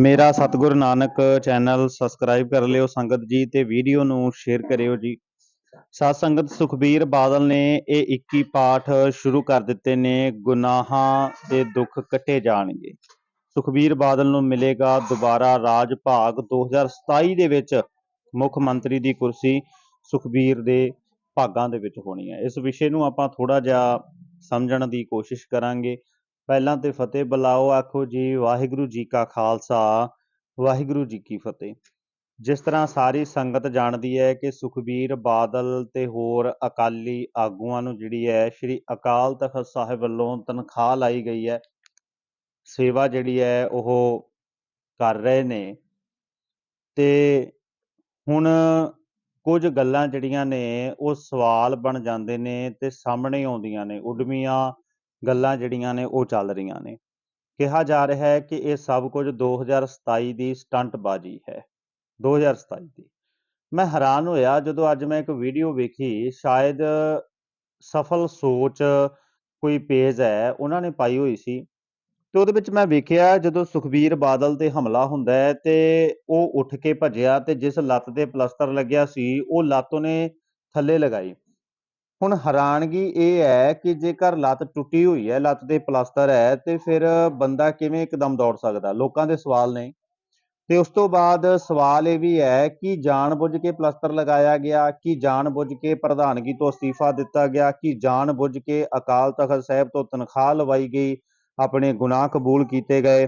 ਮੇਰਾ ਸਤਿਗੁਰ Nanak channel subscribe ਕਰ ਲਿਓ, ਸੰਗਤ ਜੀ ਤੇ ਵੀਡੀਓ ਨੂੰ ਸ਼ੇਅਰ ਕਰਿਓ ਜੀ। ਸਾਧ ਸੰਗਤ ਸੁਖਬੀਰ ਬਾਦਲ ਨੇ ਇਹ 21 ਪਾਠ ਸ਼ੁਰੂ ਕਰ ਦਿੱਤੇ ਨੇ, ਗੁਨਾਹਾਂ ਦੇ ਦੁੱਖ ਕੱਟੇ ਜਾਣਗੇ। ਸੁਖਬੀਰ ਬਾਦਲ ਨੂੰ ਮਿਲੇਗਾ ਦੁਬਾਰਾ ਰਾਜ ਭਾਗ 2027 ਦੇ ਵਿੱਚ ਮੁੱਖ ਮੰਤਰੀ ਦੀ ਕੁਰਸੀ ਸੁਖਬੀਰ ਦੇ ਭਾਗਾਂ ਦੇ ਵਿੱਚ ਹੋਣੀ ਹੈ। ਇਸ ਵਿਸ਼ੇ ਨੂੰ ਆਪਾਂ ਥੋੜਾ ਜਿਹਾ ਸਮਝਣ ਦੀ ਕੋਸ਼ਿਸ਼ ਕਰਾਂਗੇ। ਪਹਿਲਾਂ ਤੇ ਫਤਿਹ ਬੁਲਾਓ, ਆਖੋ ਜੀ, ਵਾਹਿਗੁਰੂ ਜੀ ਕਾ ਖਾਲਸਾ, ਵਾਹਿਗੁਰੂ ਜੀ ਕੀ ਫਤਿਹ। ਜਿਸ ਤਰ੍ਹਾਂ ਸਾਰੀ ਸੰਗਤ ਜਾਣਦੀ ਹੈ ਕਿ ਸੁਖਬੀਰ ਬਾਦਲ ਤੇ ਹੋਰ ਅਕਾਲੀ ਆਗੂਆਂ ਨੂੰ ਜਿਹੜੀ ਹੈ, ਸ੍ਰੀ ਅਕਾਲ ਤਖਤ ਸਾਹਿਬ ਵੱਲੋਂ ਤਨਖਾਹ ਲਾਈ ਗਈ ਹੈ। ਸੇਵਾ ਜਿਹੜੀ ਹੈ, ਉਹ ਕਰ ਰਹੇ ਨੇ। ਤੇ ਹੁਣ ਕੁਝ ਗੱਲਾਂ ਜਿਹੜੀਆਂ ਨੇ, ਉਹ ਸਵਾਲ ਬਣ ਜਾਂਦੇ ਨੇ ਤੇ ਸਾਹਮਣੇ ਆਉਂਦੀਆਂ ਨੇ। ਉਡਮੀਆਂ ਗੱਲਾਂ ਜਿਹੜੀਆਂ ਨੇ ਉਹ ਚੱਲ ਰਹੀਆਂ ਨੇ। ਕਿਹਾ ਜਾ ਰਿਹਾ ਹੈ ਕਿ ਇਹ ਸਭ ਕੁਝ 2027 ਦੀ ਸਟੰਟਬਾਜ਼ੀ ਹੈ। 2027 ਦੀ। ਮੈਂ ਹੈਰਾਨ ਹੋਇਆ ਜਦੋਂ ਅੱਜ ਮੈਂ ਇੱਕ ਵੀਡੀਓ ਵੇਖੀ, ਸ਼ਾਇਦ ਸਫਲ ਸੋਚ ਕੋਈ ਪੇਜ ਹੈ, ਉਹਨਾਂ ਨੇ ਪਾਈ ਹੋਈ ਸੀ। ਤੇ ਉਹਦੇ ਵਿੱਚ ਮੈਂ ਵੇਖਿਆ ਜਦੋਂ ਸੁਖਬੀਰ ਬਾਦਲ ਤੇ ਹਮਲਾ ਹੁੰਦਾ ਹੈ ਤੇ ਉਹ ਉੱਠ ਕੇ ਭੱਜਿਆ ਤੇ ਜਿਸ ਲੱਤ ਤੇ ਪਲਸਤਰ ਲੱਗਿਆ ਸੀ, ਉਹ ਲੱਤ ਉਹਨੇ ਥੱਲੇ ਲਗਾਈ। ਹੁਣ ਹੈਰਾਨਗੀ ਇਹ ਹੈ ਕਿ ਜੇਕਰ ਲੱਤ ਟੁੱਟੀ ਹੋਈ ਹੈ, ਲੱਤ ਦੇ ਪਲਾਸਟਰ ਹੈ, ਤੇ ਫਿਰ ਬੰਦਾ ਕਿਵੇਂ ਇੱਕਦਮ ਦੌੜ ਸਕਦਾ? ਲੋਕਾਂ ਦੇ ਸਵਾਲ ਨੇ। ਤੇ ਉਸ ਤੋਂ ਬਾਅਦ ਸਵਾਲ ਇਹ ਵੀ ਹੈ ਕਿ ਜਾਣਬੁੱਝ ਕੇ ਪਲਾਸਟਰ ਲਗਾਇਆ ਗਿਆ, ਕਿ ਜਾਣਬੁੱਝ ਕੇ ਪ੍ਰਧਾਨਗੀ ਤੋਂ ਅਸਤੀਫਾ ਦਿੱਤਾ ਗਿਆ, ਕਿ ਜਾਣਬੁੱਝ ਕੇ ਅਕਾਲ ਤਖਤ ਸਾਹਿਬ ਤੋਂ ਤਨਖਾਹ ਲਵਾਈ ਗਈ, ਆਪਣੇ ਗੁਨਾਹ ਕਬੂਲ ਕੀਤੇ ਗਏ,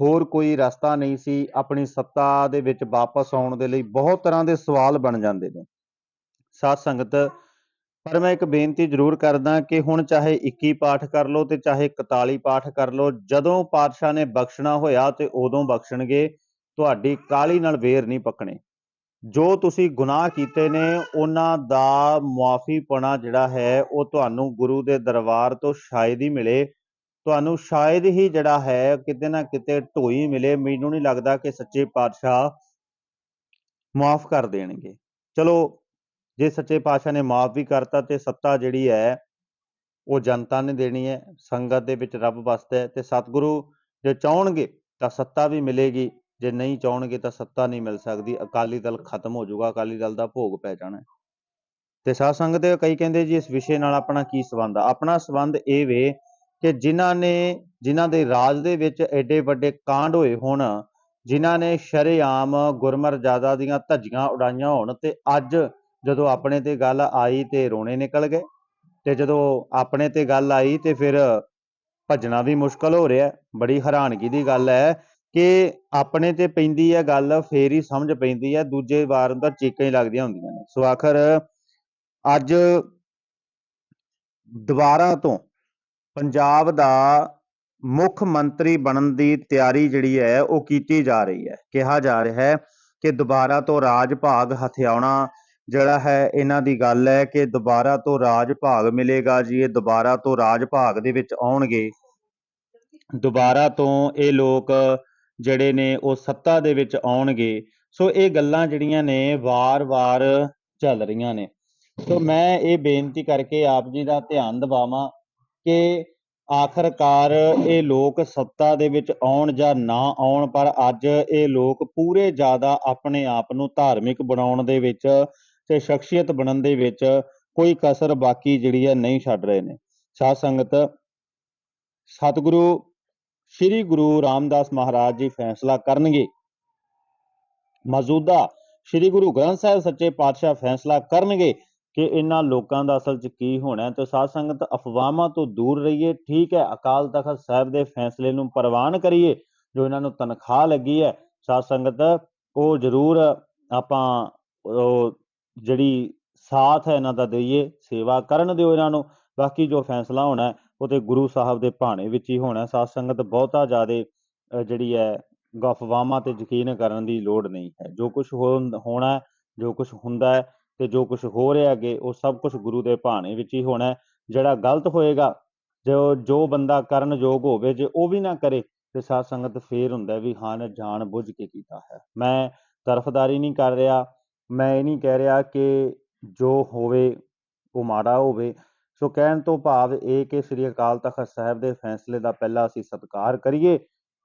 ਹੋਰ ਕੋਈ ਰਸਤਾ ਨਹੀਂ ਸੀ, ਆਪਣੀ ਸੱਤਾ ਦੇ ਵਿੱਚ ਵਾਪਸ ਆਉਣ ਦੇ ਲਈ ਬਹੁਤ ਤਰ੍ਹਾਂ ਦੇ ਸਵਾਲ ਬਣ ਜਾਂਦੇ ਨੇ। ਸਾਧ ਸੰਗਤ ਪਰ ਮੈਂ ਇੱਕ ਬੇਨਤੀ ਜ਼ਰੂਰ ਕਰਦਾ ਕਿ ਹੁਣ ਚਾਹੇ 21 ਪਾਠ ਕਰ ਲਓ ਤੇ ਚਾਹੇ 41 ਪਾਠ ਕਰ ਲਓ, ਜਦੋਂ ਪਾਤਸ਼ਾਹ ਨੇ ਬਖਸ਼ਣਾ ਹੋਇਆ ਤੇ ਉਦੋਂ ਬਖਸ਼ਣਗੇ, ਤੁਹਾਡੀ ਕਾਲੀ ਨਾਲ ਵੇਰ ਨਹੀਂ ਪੱਕਣੇ। ਜੋ ਤੁਸੀਂ ਗੁਨਾਹ ਕੀਤੇ ਨੇ, ਉਹਨਾਂ ਦਾ ਮੁਆਫੀਪਣਾ ਜਿਹੜਾ ਹੈ, ਉਹ ਤੁਹਾਨੂੰ ਗੁਰੂ ਦੇ ਦਰਬਾਰ ਤੋਂ ਸ਼ਾਇਦ ਹੀ ਮਿਲੇ। ਤੁਹਾਨੂੰ ਸ਼ਾਇਦ ਹੀ ਜਿਹੜਾ ਹੈ, ਕਿਤੇ ਨਾ ਕਿਤੇ ਢੋਈ ਮਿਲੇ। ਮੈਨੂੰ ਨਹੀਂ ਲੱਗਦਾ ਕਿ ਸੱਚੇ ਪਾਤਸ਼ਾਹ ਮਾਫ ਕਰ ਦੇਣਗੇ। ਚਲੋ ਜੇ ਸੱਚੇ ਪਾਤਸ਼ਾਹ ਨੇ ਮਾਫ ਵੀ ਕਰਤਾ ਤੇ ਸੱਤਾ ਜਿਹੜੀ ਹੈ, ਉਹ ਜਨਤਾ ਨੇ ਦੇਣੀ ਹੈ, ਸੰਗਤ ਦੇ ਵਿੱਚ ਰੱਬ ਵਸਦਾ ਹੈ ਤੇ ਸਤਿਗੁਰੂ ਜੇ ਚਾਹਣਗੇ ਤਾਂ ਸੱਤਾ ਵੀ ਮਿਲੇਗੀ, ਜੇ ਨਹੀਂ ਚਾਹਣਗੇ ਤਾਂ ਸੱਤਾ ਨਹੀਂ ਮਿਲ ਸਕਦੀ, ਅਕਾਲੀ ਦਲ ਖਤਮ ਹੋ ਜਾਊਗਾ, ਅਕਾਲੀ ਦਲ ਦਾ ਭੋਗ ਪੈ ਜਾਣਾ ਤੇ ਸਾਧ ਸੰਗਤ ਦੇ ਕਈ ਕਹਿੰਦੇ ਜੀ ਇਸ ਵਿਸ਼ੇ ਨਾਲ ਆਪਣਾ ਕੀ ਸਬੰਧ ਆ? ਆਪਣਾ ਸਬੰਧ ਇਹ ਵੇ ਕਿ ਜਿਨ੍ਹਾਂ ਨੇ, ਜਿਨ੍ਹਾਂ ਦੇ ਰਾਜ ਦੇ ਵਿੱਚ ਐਡੇ ਵੱਡੇ ਕਾਂਡ ਹੋਏ ਹੋਣ, ਜਿਨ੍ਹਾਂ ਨੇ ਸ਼ਰੇਆਮ ਗੁਰਮਰਜ਼ਾਦਾ ਦੀਆਂ ਧੱਜੀਆਂ ਉਡਾਈਆਂ ਹੋਣ ਤੇ ਅੱਜ ਜਦੋਂ ਆਪਣੇ ਤੇ ਗੱਲ ਆਈ ਤੇ ਰੋਣੇ ਨਿਕਲ ਗਏ ਤੇ ਜਦੋਂ ਆਪਣੇ ਤੇ ਗੱਲ ਆਈ ਤੇ ਫਿਰ ਭੱਜਣਾ ਵੀ ਮੁਸ਼ਕਲ ਹੋ ਰਿਹਾ। ਬੜੀ ਹੈਰਾਨਗੀ ਦੀ ਗੱਲ ਹੈ ਕਿ ਆਪਣੇ ਤੇ ਪੈਂਦੀ ਹੈ ਗੱਲ, ਫੇਰ ਹੀ ਸਮਝ ਪੈਂਦੀ ਹੈ, ਦੂਜੇ ਵਾਰ ਤਾਂ ਚੀਕਾਂ ਹੀ ਲੱਗਦੀਆਂ ਹੁੰਦੀਆਂ ਨੇ। ਸੋ ਆਖਰ ਅੱਜ ਦੁਬਾਰਾ ਤੋਂ ਪੰਜਾਬ ਦਾ ਮੁੱਖ ਮੰਤਰੀ ਬਣਨ ਦੀ ਤਿਆਰੀ ਜਿਹੜੀ ਹੈ ਉਹ ਕੀਤੀ ਜਾ ਰਹੀ ਹੈ। ਕਿਹਾ ਜਾ ਰਿਹਾ ਹੈ ਕਿ ਦੁਬਾਰਾ ਤੋਂ ਰਾਜ ਭਾਗ ਹਥਿਆਉਣਾ ਜਿਹੜਾ ਹੈ, ਇਹਨਾਂ ਦੀ ਗੱਲ ਹੈ ਕਿ ਦੁਬਾਰਾ ਤੋਂ ਰਾਜ ਭਾਗ ਮਿਲੇਗਾ, ਜੀ ਇਹ ਦੁਬਾਰਾ ਤੋਂ ਰਾਜ ਭਾਗ ਦੇ ਵਿੱਚ ਆਉਣਗੇ, ਦੁਬਾਰਾ ਤੋਂ ਇਹ ਲੋਕ ਜਿਹੜੇ ਨੇ ਉਹ ਸੱਤਾ ਦੇ ਵਿੱਚ ਆਉਣਗੇ। ਸੋ ਇਹ ਗੱਲਾਂ ਜਿਹੜੀਆਂ ਨੇ ਵਾਰ-ਵਾਰ ਚੱਲ ਰਹੀਆਂ ਨੇ। ਸੋ ਮੈਂ ਇਹ ਬੇਨਤੀ ਕਰਕੇ ਆਪ ਜੀ ਦਾ ਧਿਆਨ ਦਿਵਾਵਾਂ ਕਿ ਆਖਰਕਾਰ ਇਹ ਲੋਕ ਸੱਤਾ ਦੇ ਵਿੱਚ ਆਉਣ ਜਾਂ ਨਾ ਆਉਣ, ਪਰ ਅੱਜ ਇਹ ਲੋਕ ਪੂਰੇ ਜ਼ਿਆਦਾ ਆਪਣੇ ਆਪ ਨੂੰ ਧਾਰਮਿਕ ਬਣਾਉਣ ਦੇ ਵਿੱਚ ਤੇ ਸ਼ਖਸੀਅਤ ਬਣਨ ਦੇ ਵਿੱਚ ਕੋਈ ਕਸਰ ਬਾਕੀ ਜਿਹੜੀ ਹੈ ਨਹੀਂ ਛੱਡ ਰਹੇ ਨੇ। ਸਾਧ ਸੰਗਤ, ਸਤਿਗੁਰੂ, ਸ੍ਰੀ ਗੁਰੂ ਰਾਮਦਾਸ ਮਹਾਰਾਜ ਜੀ ਫੈਸਲਾ ਕਰਨਗੇ। ਮੌਜੂਦਾ ਸ੍ਰੀ ਗੁਰੂ ਗ੍ਰੰਥ ਸਾਹਿਬ ਸੱਚੇ ਪਾਤਸ਼ਾਹ ਫੈਸਲਾ ਕਰਨਗੇ ਕਿ ਇਹਨਾਂ ਲੋਕਾਂ ਦਾ ਅਸਲ 'ਚ ਕੀ ਹੋਣਾ ਤੇ ਸਾਧ ਸੰਗਤ, ਅਫਵਾਹਾਂ ਤੋਂ ਦੂਰ ਰਹੀਏ, ਠੀਕ ਹੈ, ਅਕਾਲ ਤਖਤ ਸਾਹਿਬ ਦੇ ਫੈਸਲੇ ਨੂੰ ਪ੍ਰਵਾਨ ਕਰੀਏ, ਜੋ ਇਹਨਾਂ ਨੂੰ ਤਨਖਾਹ ਲੱਗੀ ਹੈ। ਸਾਧ ਸੰਗਤ, ਉਹ ਜ਼ਰੂਰ ਆਪਾਂ ਉਹ ਜਿਹੜੀ ਸਾਥ ਹੈ ਇਹਨਾਂ ਦਾ ਦਈਏ, ਸੇਵਾ ਕਰਨ ਦਿਓ ਇਹਨਾਂ ਨੂੰ। ਬਾਕੀ ਜੋ ਫੈਸਲਾ ਹੋਣਾ ਉਹ ਤੇ ਗੁਰੂ ਸਾਹਿਬ ਦੇ ਭਾਣੇ ਵਿੱਚ ਹੀ ਹੋਣਾ ਹੈ। ਸਾਧ ਸੰਗਤ ਬਹੁਤਾ ਜ਼ਿਆਦਾ ਜਿਹੜੀ ਹੈ ਗਫਵਾਹਾਂ ਤੇ ਯਕੀਨ ਕਰਨ ਦੀ ਲੋੜ ਨਹੀਂ ਹੈ। ਜੋ ਕੁਝ ਹੋਣਾ ਜੋ ਕੁਝ ਹੁੰਦਾ ਹੈ ਤੇ ਜੋ ਕੁਝ ਹੋ ਰਿਹਾ ਅੱਗੇ, ਉਹ ਸਭ ਕੁਝ ਗੁਰੂ ਦੇ ਭਾਣੇ ਵਿੱਚ ਹੀ ਹੋਣਾ ਜਿਹੜਾ ਗਲਤ ਹੋਏਗਾ, ਜੋ ਜੋ ਬੰਦਾ ਕਰਨ ਯੋਗ ਹੋਵੇ, ਜੇ ਉਹ ਵੀ ਨਾ ਕਰੇ, ਤੇ ਸਾਧ ਸੰਗਤ ਫੇਰ ਹੁੰਦਾ ਵੀ ਹਾਂ, ਨੇ ਜਾਣ ਬੁੱਝ ਕੇ ਕੀਤਾ ਹੈ। ਮੈਂ ਤਰਫਦਾਰੀ ਨਹੀਂ ਕਰ ਰਿਹਾ ਮੈਂ ਇਹ ਨਹੀਂ ਕਹਿ ਰਿਹਾ ਕਿ ਜੋ ਹੋਵੇ, ਉਹ ਮਾੜਾ ਹੋਵੇ। ਸੋ ਕਹਿਣ ਤੋਂ ਭਾਵ ਇਹ ਕਿ ਸ੍ਰੀ ਅਕਾਲ ਤਖਤ ਸਾਹਿਬ ਦੇ ਫੈਸਲੇ ਦਾ ਪਹਿਲਾਂ ਅਸੀਂ ਸਤਿਕਾਰ ਕਰੀਏ,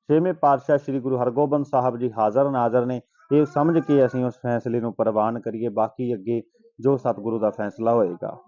ਛੇਵੇਂ ਪਾਤਸ਼ਾਹ ਸ੍ਰੀ ਗੁਰੂ ਹਰਗੋਬਿੰਦ ਸਾਹਿਬ ਜੀ ਹਾਜ਼ਰ ਨਾਜ਼ਰ ਨੇ ਇਹ ਸਮਝ ਕੇ ਅਸੀਂ ਉਸ ਫੈਸਲੇ ਨੂੰ ਪ੍ਰਵਾਨ ਕਰੀਏ, ਬਾਕੀ ਅੱਗੇ ਜੋ ਸਤਿਗੁਰੂ ਦਾ ਫੈਸਲਾ ਹੋਏਗਾ।